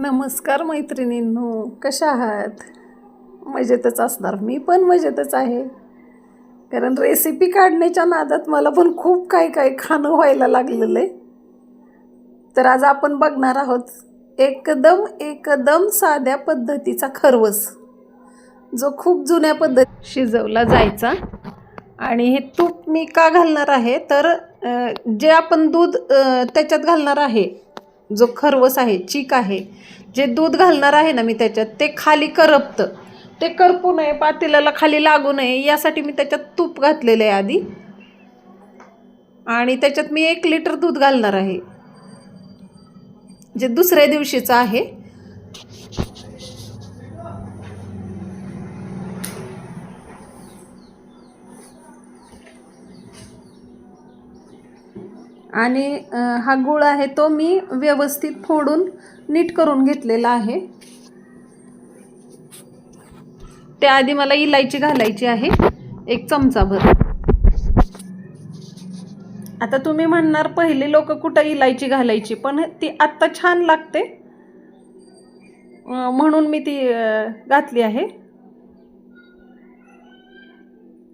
नमस्कार मैत्रिणींनो कशा आहात? मजेतच असणार. मी पण मजेतच आहे. कारण रेसिपी काढण्याच्या नादात मला पण खूप काही काही खाणं व्हायला लागलेलं आहे. तर आज आपण बघणार आहोत एकदम एकदम साध्या पद्धतीचा खरवस. जो खूप जुन्या पद्धत शिजवला जायचा. आणि हे तूप मी का घालणार आहे? तर जे आपण दूध त्याच्यात घालणार आहे जो खरवस आहे चीक आहे जे दूध घालणार आहे ना मी त्याच्यात ते खाली करपतं. ते करपू नये पातेल्याला खाली लागू नये यासाठी मी त्याच्यात तूप घातलेलं आहे आधी. आणि त्याच्यात मी एक लिटर दूध घालणार आहे जे दुसऱ्या दिवशीचं आहे. आणि हा गुळ आहे तो मी व्यवस्थित फोडून नीट करून घेतलेला आहे. त्याआधी मला इलायची घालायची आहे एक चमचाभर आता तुम्ही म्हणणार पहिले लोक कुठं इलायची घालायची पण ती आत्ता छान लागते. म्हणून मी ती घातली आहे.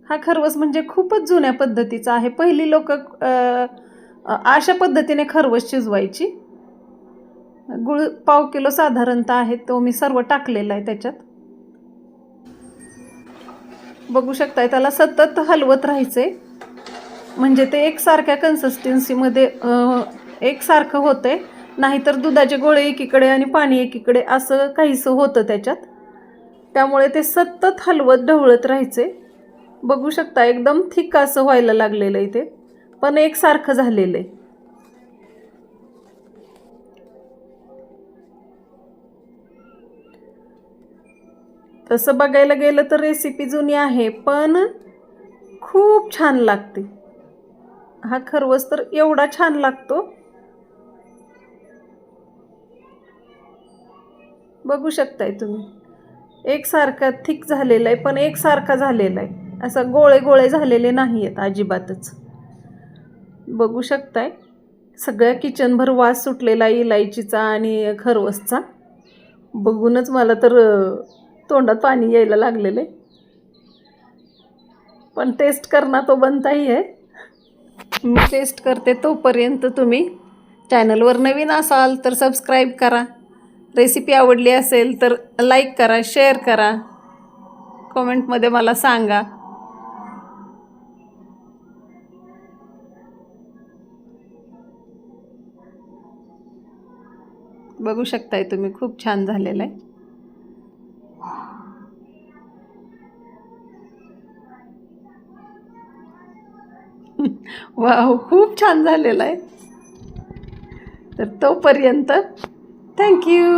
हा खरवस म्हणजे खूपच जुन्या पद्धतीचा आहे. पहिली लोक अशा पद्धतीने खरवस शिजवायची. गुळ पाव किलो साधारणतः आहे तो मी सर्व टाकलेला आहे त्याच्यात. बघू शकताय त्याला सतत हलवत राहायचंय. म्हणजे ते एकसारख्या कन्सिस्टन्सीमध्ये एकसारखं होतंय. नाहीतर दुधाचे गोळे एकीकडे आणि पाणी एकीकडे असं काहीसं होतं त्याच्यात. त्यामुळे ते सतत हलवत ढवळत राहायचे बघू शकता एकदम थिक असं व्हायला लागलेलं आहे ते. पण एकसारखं झालेलं आहे. तसं बघायला गेलं तर रेसिपी जुनी आहे पण खूप छान लागते. हा खरवस तर एवढा छान लागतो. बघू शकताय तुम्ही. एकसारखा थिक झालेला आहे पण एकसारखा झालेला आहे. असा गोळे गोळे झालेले नाही आहेत अजिबातच. बघू शकताय. सगळ्या किचनभर वास सुटलेला इलायचीचा आणि खरवसचा बघूनच मला तर तोंडात पाणी यायला लागलेलं आहे. पण टेस्ट करणार तो बनताही आहे. मी टेस्ट करते तोपर्यंत तुम्ही चॅनलवर नवीन असाल तर सबस्क्राईब करा. रेसिपी आवडली असेल तर लाईक करा शेअर करा. कमेंटमध्ये मला सांगा. बघू शकताय तुम्ही. खूप छान झालेलं आहे. वाव खूप छान झालेलं आहे. तर तोपर्यंत थँक्यू